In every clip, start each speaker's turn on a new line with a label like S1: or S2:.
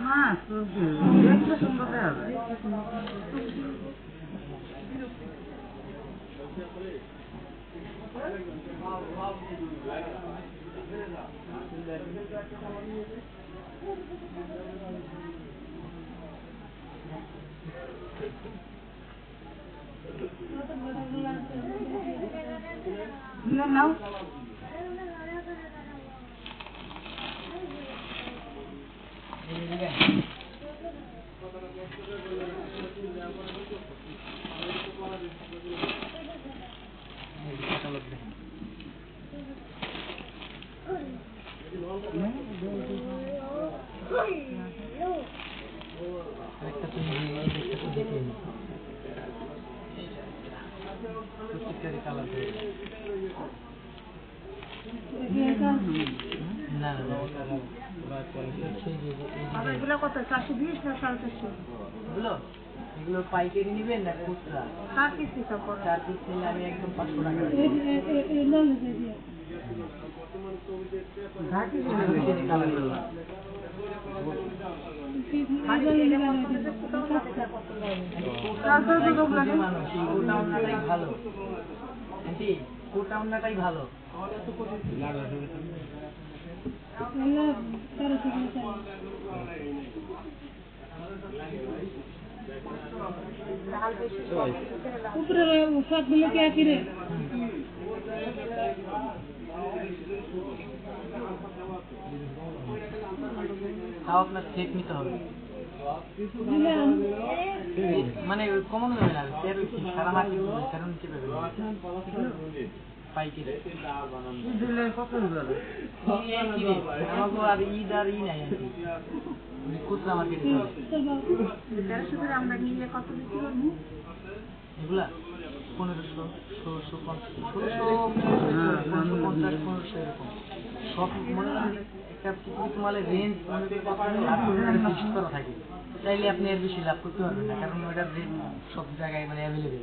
S1: A,
S2: służy. Jak to są babele? No, no. প্রত্যেকটারই colour
S1: এগুলো কত? চারশো বিশ না সাড়ে চারশো?
S2: এগুলো এগুলো পাইকারি নিবেন না খুচরা?
S1: চার পিস হিসাব করো।
S2: চার পিস নিলে আমি একদম পাঁচশো টাকা
S1: ঘাটি
S2: কালারগুলো মানুষ এই কোটা অন্যটাই ভালো। ভালো।
S3: উপরে সবগুলো কি একই রে
S2: তাও আপনার সেট নিতে হবে। মানে কমন যাবে না তেরো কি সারা মাটি তেরো নিচে পাবে পাইকারি
S1: দিলে কত দিবে
S2: এই কি রে? আমাকে আর ঈদ আর ই নাই আর কি খুচরা মার্কেটে চলে
S1: আমরা নিলে কত বিক্রি করব
S2: এগুলা পনেরোশো ষোলোশো পঞ্চাশ ষোলোশো পঞ্চাশ পনেরোশো এরকম। সব মনে একটা প্রকৃত রেঞ্জ করি কত লাভ ফিক্স করা থাকে। চাইলে আপনি এর বেশি লাভ করতে পারবেন না কারণ ওটার রেট সব জায়গায় মানে অ্যাভেলেবেল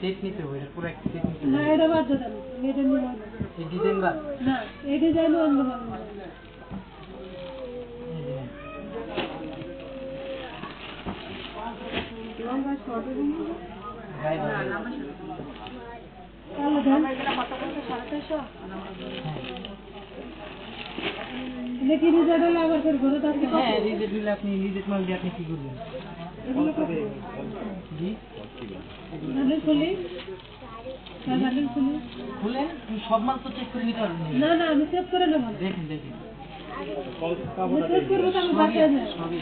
S2: সেট নিতে হবে পুরো একটা সেট নিতে
S3: না এটা বাদ দাও এটা নিয়ে বাদ
S2: এই ডিজাইন বা
S3: না এই ডিজাইন অন্য বাদ
S2: এই যে। গায়ে ভালো।
S3: তাহলে দেন দেখি ডিজাইন হলে আবার ফের ঘরে থাকতে
S2: হ্যাঁ আপনি রিজেক্ট মাল দিয়ে আপনি কি করবেন?
S3: খুলি। হ্যাঁ
S2: সব মাল তো চেক করে নিতে পারবেন না।
S3: না না আমি চেক করে নেব। না
S2: দেখেন দেখেন
S3: চেক করব তো আমি বাসায় যাই
S2: সবই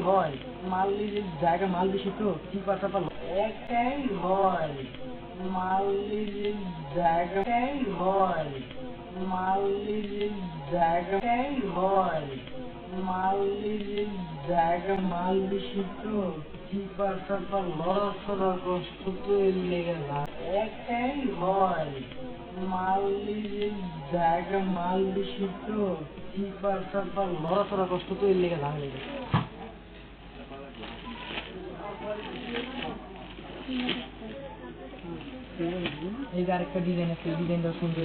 S2: হয় মাল নিলে জায়গা মাল বেশি তো কি কথা পারল একটাই হয় মাল জায়গাটাই হয় মাল নিলে জায়গাটাই হয় মাল জায়গা এই আরেকটা ডিজাইন আছে ডিজাইনটা সুন্দর